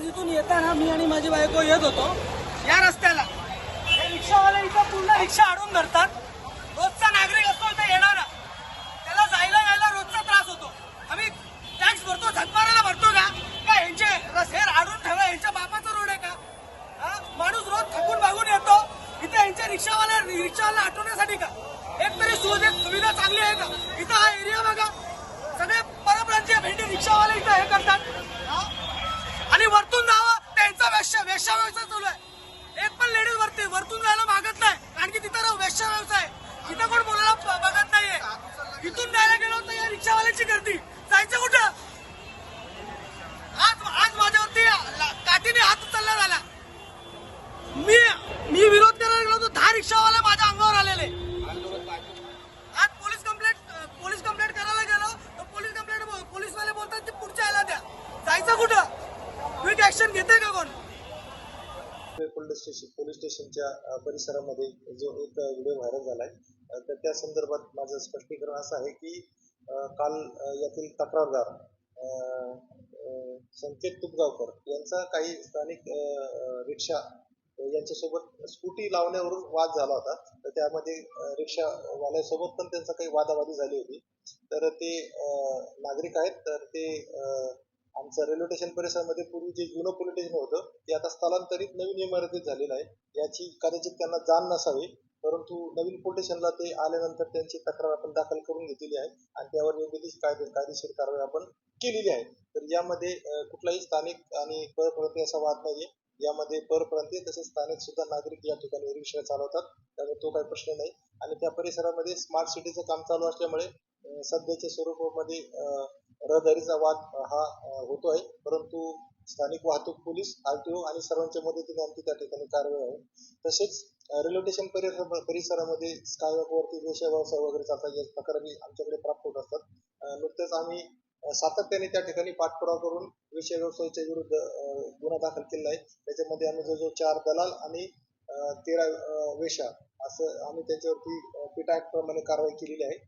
आज इथून येताना मी आणि माझी बायको येत होतो. या रस्त्याला. रिक्षावाले इथं पूर्ण रिक्षा अडून धरतात. रोजचा नागरिक असतो इथं येणारा. त्याला जायला यायला रोजचा त्रास होतो. आम्ही टॅक्स भरतो झकमाराला भरतो का? का यांचे रस्ते अडून ठेवा यांच्या बापाचा रोड आहे का? माणूस रोज थकून भागून येतो. इथे यांच्या रिक्षावाल्या रिक्षावाला आठवण्यासाठी का? एक तरी सुविधा चांगली आहे का? इथं हा एरिया बघा सगळे परप्रांतीय भेंडी रिक्षावाले इथं हे करतात हा? आणि वरतून जावं त्यांचा वेश्या व्यवसाय चालू आहे. एक पण लेडीज वरती वरतून जायला मागत नाही. कारण की तिथं राहू वेश्या व्यवसाय तिथं इथं कोण बोलायला बघत नाहीये. इथून जायला गेलो तर या रिक्षावाल्याची गर्दी. जायचं कुठं? आज आज माझ्यावरती ला- काठीने हात उचलला झाला. मी मी विरोध करायला गेलो तर दहा रिक्षावाले माझ्या अंगावर आलेले. आज पोलीस कंप्लेंट पोलीस कंप्लेंट करायला गेलो तर पोलीस कंप्लेंट पोलीसवाले बोलतात ते पुढच्या यायला द्या. जायचं कुठं? क्विक ऍक्शन घेते का कोण? पोलीस स्टेशन पोलीस स्टेशनच्या परिसरामध्ये जो एक व्हिडिओ व्हायरल झालाय आहे तर त्या संदर्भात माझं स्पष्टीकरण असं आहे की काल यातील तक्रारदार संकेत तुपगावकर यांचा काही स्थानिक रिक्षा यांच्यासोबत स्कूटी लावण्यावरून वाद झाला होता. तर त्यामध्ये रिक्षावाल्यासोबत पण त्यांचा काही वादावादी झाली होती. तर ते नागरिक आहेत तर ते आमचं रेल्वे स्टेशन परिसरामध्ये पूर्वी जे जुनं पोलीस स्टेशन होतं ते आता स्थलांतरित नवीन इमारतीत झालेलं आहे. याची कदाचित त्यांना जाण नसावी परंतु नवीन पोलीस स्टेशनला ते आल्यानंतर त्यांची तक्रार आपण दाखल करून घेतलेली आहे आणि त्यावर योग्य ती कायदे कायदेशीर कारवाई आपण केलेली आहे. तर यामध्ये कुठलाही स्थानिक आणि परप्रांतीय असा वाद नाहीये. यामध्ये परप्रांतीय तसेच स्थानिक सुद्धा नागरिक या ठिकाणी रिक्षा चालवतात. त्यामुळे तो काही प्रश्न नाही. आणि त्या परिसरामध्ये स्मार्ट सिटीचं काम चालू असल्यामुळे सध्याच्या स्वरूपामध्ये रहदारीचा वाद हा होतो आहे परंतु स्थानिक वाहतूक पोलीस आरटीओ आणि सर्वांच्या मदतीने आमची त्या ठिकाणी कारवाई आहे. तसेच रेल्वे स्टेशन परिसर परिसरामध्ये स्कायवॉकवरती वेश्या व्यवसाय वगैरे चालतात. या तक्रारी आमच्याकडे प्राप्त होत असतात. नुकतेच आम्ही सातत्याने त्या ठिकाणी पाठपुरावा करून विषय व्यवसायाच्या विरुद्ध गुन्हा दाखल केला आहे. त्याच्यामध्ये आम्ही जवळजवळ चार दलाल आणि तेरा वेशा असं आम्ही त्याच्यावरती पिटा प्रमाणे कारवाई केलेली आहे.